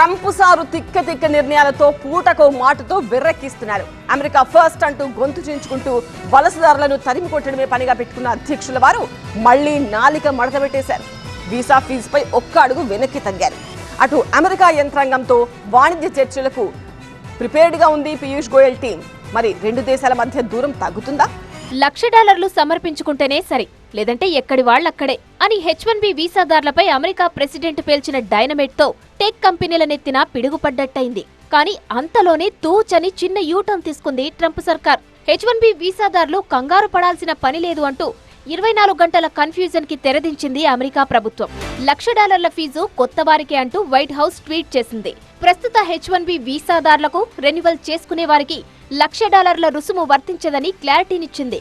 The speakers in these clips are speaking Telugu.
ట్రంప్ సారు తిక్క తిక్క నిర్ణయాలతో పూటకో మాటతో విర్రెక్కిస్తున్నారు. అమెరికా ఫస్ట్ అంటూ గొంతు చేయించుకుంటూ వలసదారులను తరిమి కొట్టడమే పనిగా పెట్టుకున్న అధ్యక్షుల వారు మళ్ళీ నాలిక మడత పెట్టేశారు వీసా ఫీజుపై ఒక్క అడుగు వెనక్కి తగ్గారు. అటు అమెరికా యంత్రాంగంతో వాణిజ్య చర్చలకు ప్రిపేర్డ్గా ఉంది పీయూష్ గోయల్ టీం. మరి రెండు దేశాల మధ్య దూరం తగ్గుతుందా? లక్ష డాలర్లు సమర్పించుకుంటేనే సరి. లేదంటే ఎక్కడి వాళ్ళక్కడే అని హెచ్ వన్ బి వీసాదారులపై అమెరికా ప్రెసిడెంట్ పేల్చిన డైనమేట్తో టెక్ కంపెనీల నెత్తిన పిడుగుపడ్డట్టయింది. కానీ అంతలోనే తూచని చిన్న యూటర్న్ తీసుకుంది ట్రంప్ సర్కార్. హెచ్ వన్ బి వీసాదారులు కంగారు పడాల్సిన పని లేదు అంటూ ఇరవై నాలుగు గంటల కన్ఫ్యూజన్కి తెరదించింది అమెరికా ప్రభుత్వం. లక్ష డాలర్ల ఫీజు కొత్త వారికే అంటూ వైట్ హౌస్ ట్వీట్ చేసింది. ప్రస్తుత హెచ్ వన్ బి వీసాదారులకు రెన్యువల్ చేసుకునే వారికి లక్ష డాలర్ల రుసుము వర్తించదని క్లారిటీనిచ్చింది.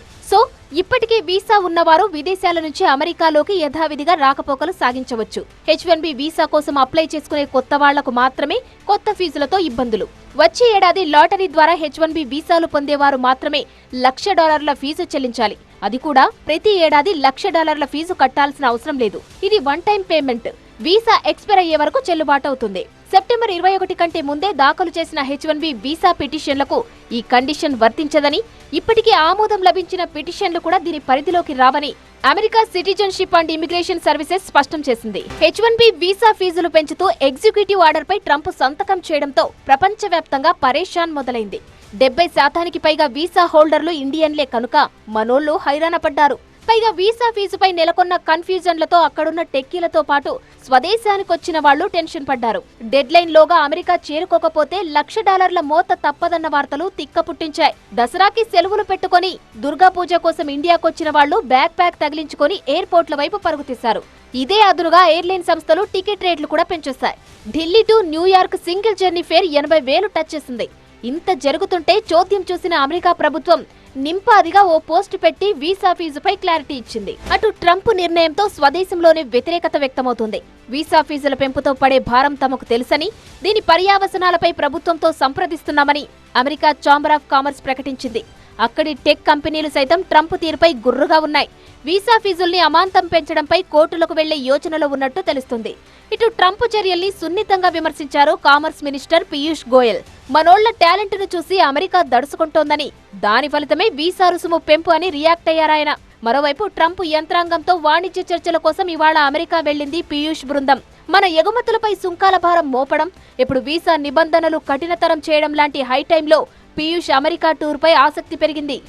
ఇప్పటికే వీసా ఉన్నవారు విదేశాల నుంచి అమెరికాలోకి యథావిధిగా రాకపోకలు సాగించవచ్చు. హెచ్ వన్ బి వీసా కోసం అప్లై చేసుకునే కొత్త వాళ్ళకు మాత్రమే కొత్త ఫీజులతో ఇబ్బందులు. వచ్చే ఏడాది లాటరీ ద్వారా హెచ్ వన్ బి వీసాలు పొందేవారు మాత్రమే లక్ష డాలర్ల ఫీజు చెల్లించాలి. అది కూడా ప్రతి ఏడాది లక్ష డాలర్ల ఫీజు కట్టాల్సిన అవసరం లేదు. ఇది one time payment. Visa expire అయ్యే వరకు చెల్లుబాటు అవుతుంది. సెప్టెంబర్ ఇరవై ఒకటి కంటే ముందే దాఖలు చేసిన హెచ్ వన్ బి వీసా పిటిషన్లకు ఈ కండిషన్ వర్తించదని ఇప్పటికే ఆమోదం లభించిన పిటిషన్లు కూడా దీని పరిధిలోకి రావని America citizenship and immigration services స్పష్టం చేసింది. హెచ్ వన్ బి వీసా ఫీజులు పెంచుతూ ఎగ్జిక్యూటివ్ ఆర్డర్పై ట్రంప్ సంతకం చేయడంతో ప్రపంచవ్యాప్తంగా పరేషాన్ మొదలైంది. డెబ్బై శాతానికి పైగా వీసా హోల్డర్లు ఇండియన్లే కనుక మనోళ్ళు హైరాణ పడ్డారు. పైగా వీసా ఫీజుపై నెలకొన్న కన్ఫ్యూజన్లతో అక్కడున్న టెక్కీలతో పాటు స్వదేశానికి వచ్చిన వాళ్ళు టెన్షన్ పడ్డారు. డెడ్ లైన్ లోగా అమెరికా చేరుకోకపోతే లక్ష డాలర్ల మోత తప్పదన్న వార్తలు తిక్క పుట్టించాయి దసరాకి సెలవులు పెట్టుకొని దుర్గా పూజ కోసం ఇండియాకొచ్చిన వాళ్ళు బ్యాక్ ప్యాక్ తగిలించుకొని ఎయిర్పోర్ట్ల వైపు పరుగుతీశారు. ఇదే అదునుగా ఎయిర్లైన్ సంస్థలు టికెట్ రేట్లు కూడా పెంచేశాయి Delhi to New York single journey fare ఎనభై వేలు టచ్ చేసింది. ఇంత జరుగుతుంటే చోద్యం చూసిన అమెరికా ప్రభుత్వం నింపాదిగా ఓ పోస్ట్ పెట్టి వీసా ఫీజుపై క్లారిటీ ఇచ్చింది. అటు ట్రంప్ నిర్ణయంతో స్వదేశంలోనే వ్యతిరేకత వ్యక్తమవుతుంది. వీసా ఫీజుల పెంపుతో పడే భారం తమకు తెలుసని దీని పర్యావసనాలపై ప్రభుత్వంతో సంప్రదిస్తున్నామని అమెరికా ఛాంబర్ ఆఫ్ కామర్స్ ప్రకటించింది. అక్కడి టెక్ కంపెనీలు సైతం ట్రంప్ తీరుపై గుర్రుగా ఉన్నాయి. వీసా ఫీజుల్ని అమాంతం పెంచడంపై కోర్టులకు వెళ్ళే యోచనలో ఉన్నట్టు తెలుస్తుంది. ఇటు ట్రంప్ చర్యల్ని సున్నితంగా విమర్శించారు కామర్స్ మినిస్టర్ పీయూష్ గోయల్. మనోళ్ళ టాలెంట్ను చూసి అమెరికా దడుచుకుంటోందని దాని ఫలితమే వీసా రుసుము పెంపు అని రియాక్ట్ అయ్యారాయన మరోవైపు ట్రంప్ యంత్రాంగంతో వాణిజ్య చర్చల కోసం ఇవాళ అమెరికా వెళ్ళింది పీయూష్ బృందం. మన ఎగుమతులపై సుంకాల భారం మోపడం ఇప్పుడు వీసా నిబంధనలు కఠినతరం చేయడం లాంటి హై టైంలో పీయూష్ అమెరికా టూర్పై ఆసక్తి పెరిగింది.